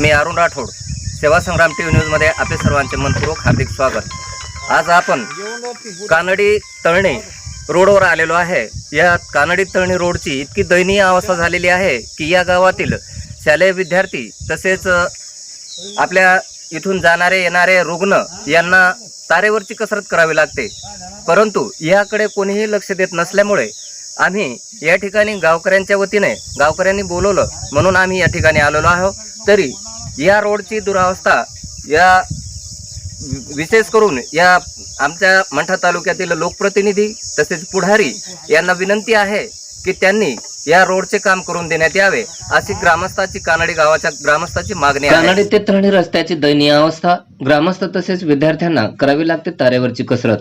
मी अरुण राठोड सेवा संग्राम T V न्यूजमध्ये आपले सर्वांचे मनपूर्वक हार्दिक स्वागत. आज आपण कानडी तळणी रोडवर आलेलो आहे. या कानडी तळणी रोडची इतकी दयनीय अवस्था झालेली आहे की या गावातील शालेय विद्यार्थी तसेच आपल्या इथून जाणारे येणारे रुग्ण यांना तारेवरची कसरत करावी लागते. परंतु याकडे कोणीही लक्ष देत नसल्यामुळे आम्ही या ठिकाणी गावकऱ्यांच्या वतीने गावकऱ्यांनी बोलवलं म्हणून आम्ही या ठिकाणी आलेलो आहोत. तरी या रोडची दुरावस्था या विशेष करून या आमच्या मंठा तालुक्यातील लोकप्रतिनिधी तसेच पुढारी यांना विनंती आहे की त्यांनी या रोडचे काम करून देण्यात यावे अशी ग्रामस्थाची कानडी गावाच्या ग्रामस्थाची मागणी कानडी ते त्रणी रस्त्याची दयनीय अवस्था. ग्रामस्थ तसेच विद्यार्थ्यांना करावी लागते तारेवरची कसरत.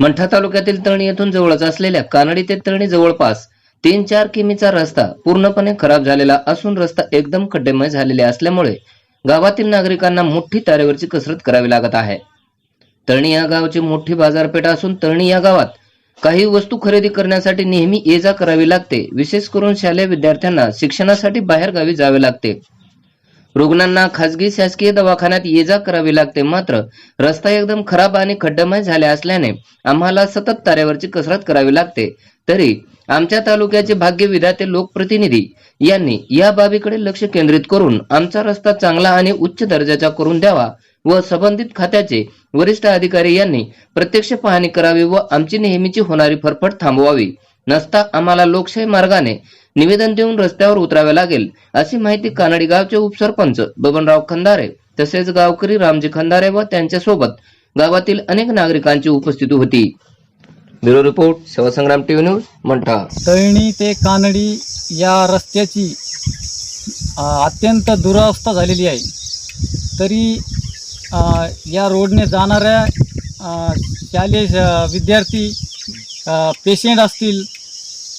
मंठा तालुक्यातील तळणी येथून जवळच असलेल्या कानडी ते तळणी जवळपास तीन चार किमीचा रस्ता पूर्णपणे खराब झालेला असून रस्ता एकदम खड्डेमय झालेले असल्यामुळे गावातील नागरिकांना मोठी तारेवरची कसरत करावी लागत आहे. तळणी या गावची मोठी बाजारपेठ असून तळणी या गावात काही वस्तू खरेदी करण्यासाठी नेहमी ये जा करावी लागते. विशेष करून शालेय विद्यार्थ्यांना शिक्षणासाठी बाहेर गावी जावे लागते. रुग्णांना खासगी शासकीय दवाखान्यात ये जा करावी लागते. मात्र रस्ता एकदम खराब आणि खड्डमय झाले असल्याने आम्हाला सतत तारेवरची कसरत करावी लागते. तरी आमच्या तालुक्याचे भाग्य विधाते लोकप्रतिनिधी यांनी या बाबीकडे लक्ष केंद्रित करून आमचा रस्ता चांगला आणि उच्च दर्जाचा करून द्यावा व संबंधित खात्याचे वरिष्ठ अधिकारी यांनी प्रत्यक्ष पाहणी करावी व आमची नेहमीची होणारी फरफट थांबवावी. नसता आम्हाला लोकशाही मार्गाने निवेदन देऊन रस्त्यावर उतरावे लागेल अशी माहिती कानडी गावचे उपसरपंच बबनराव खंदारे तसेच गावकरी रामजी खंदारे व त्यांच्यासोबत गावातील अनेक नागरिकांची उपस्थिती होती. Bureau report Shivsangram TV news Mantha. Talani ते कानडी या रस्त्याची अत्यंत दुरावस्था झालेली आहे. तरी या रोडने जाणाऱ्या शालेय विद्यार्थी पेशंट असतील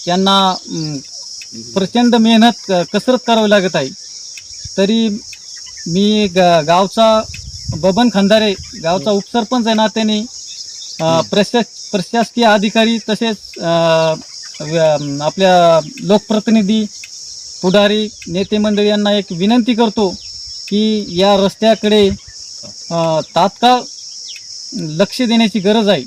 यांना प्रचंड मेहनत कसरत करावी लागत आहे. तरी मी ग गावचा बबन खंदारे गावचा उपसरपंच आहे नात्याने प्रशा प्रशासकीय अधिकारी तसेच आपल्या लोकप्रतिनिधी पुढारी नेते मंडळी यांना एक विनंती करतो की या रस्त्याकडे तात्काळ लक्ष देण्याची गरज आहे.